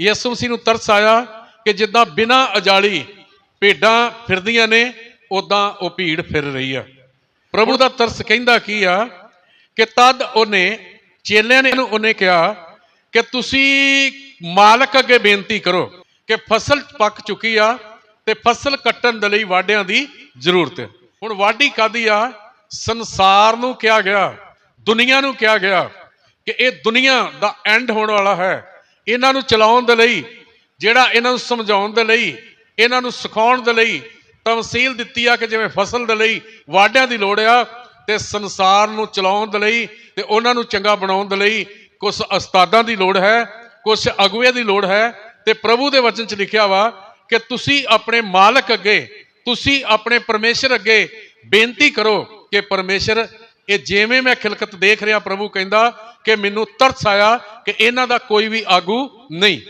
ਯਿਸੂ ਮਸੀਹ ਨੂੰ ਤਰਸ ਆਇਆ ਕਿ ਜਿੱਦਾਂ ਬਿਨਾਂ ਅਜਾਲੀ ਭੇਡਾਂ ਫਿਰਦੀਆਂ ਨੇ ਉਦਾਂ ਉਹ ਭੀੜ ਫਿਰ ਰਹੀ ਆ। ਪ੍ਰਭੂ ਦਾ ਤਰਸ ਕਹਿੰਦਾ ਕੀ ਆ ਕਿ ਤਦ ਉਹਨੇ ਚੇਲਿਆਂ ਨੇ ਉਹਨੇ ਕਿਹਾ ਕਿ ਤੁਸੀਂ ਮਾਲਕ ਅੱਗੇ ਬੇਨਤੀ ਕਰੋ ਕਿ ਫਸਲ ਪੱਕ ਚੁੱਕੀ ਆ ਤੇ ਫਸਲ ਕੱਟਣ ਦੇ ਲਈ ਵਾਢਿਆਂ ਦੀ ਜ਼ਰੂਰਤ ਹੈ। ਹੁਣ ਵਾਢੀ ਕਾਦੀ ਆ? ਸੰਸਾਰ ਨੂੰ ਕਿਹਾ ਗਿਆ, ਦੁਨੀਆ ਨੂੰ ਕਿਹਾ ਗਿਆ ਕਿ ਇਹ ਦੁਨੀਆ ਦਾ ਐਂਡ ਹੋਣ ਵਾਲਾ ਹੈ। ਇਹਨਾਂ ਨੂੰ ਚਲਾਉਣ ਦੇ ਲਈ, ਜਿਹੜਾ ਇਹਨਾਂ ਨੂੰ ਸਮਝਾਉਣ ਦੇ ਲਈ, ਇਹਨਾਂ ਨੂੰ ਸਿਖਾਉਣ ਦੇ ਲਈ ਤਮਸੀਲ ਦਿੱਤੀ ਆ ਕਿ ਜਿਵੇਂ ਫਸਲ ਦੇ ਲਈ ਵਾਢਿਆਂ ਦੀ ਲੋੜ ਆ ਤੇ ਸੰਸਾਰ ਨੂੰ ਚਲਾਉਣ ਦੇ ਲਈ ਤੇ ਉਹਨਾਂ ਨੂੰ ਚੰਗਾ ਬਣਾਉਣ ਦੇ ਲਈ ਕੁਝ ਉਸਤਾਦਾਂ ਦੀ ਲੋੜ ਹੈ ਕੁਝ ਅਗੂਏ ਦੀ ਲੋੜ ਹੈ ਤੇ ਪ੍ਰਭੂ ਦੇ ਵਚਨ 'ਚ ਲਿਖਿਆ ਵਾ ਕਿ ਤੁਸੀਂ ਆਪਣੇ ਮਾਲਕ ਅੱਗੇ, ਤੁਸੀਂ ਆਪਣੇ ਪਰਮੇਸ਼ਰ ਅੱਗੇ ਬੇਨਤੀ ਕਰੋ ਕਿ ਪਰਮੇਸ਼ਰ ਇਹ ਜਿਵੇਂ ਮੈਂ ਖਿਲਕਤ ਦੇਖ ਰਿਹਾ ਪ੍ਰਭੂ ਕਹਿੰਦਾ ਕਿ ਮੈਨੂੰ ਤਰਸ ਆਇਆ ਕਿ ਇਹਨਾਂ ਦਾ ਕੋਈ ਵੀ ਆਗੂ ਨਹੀਂ।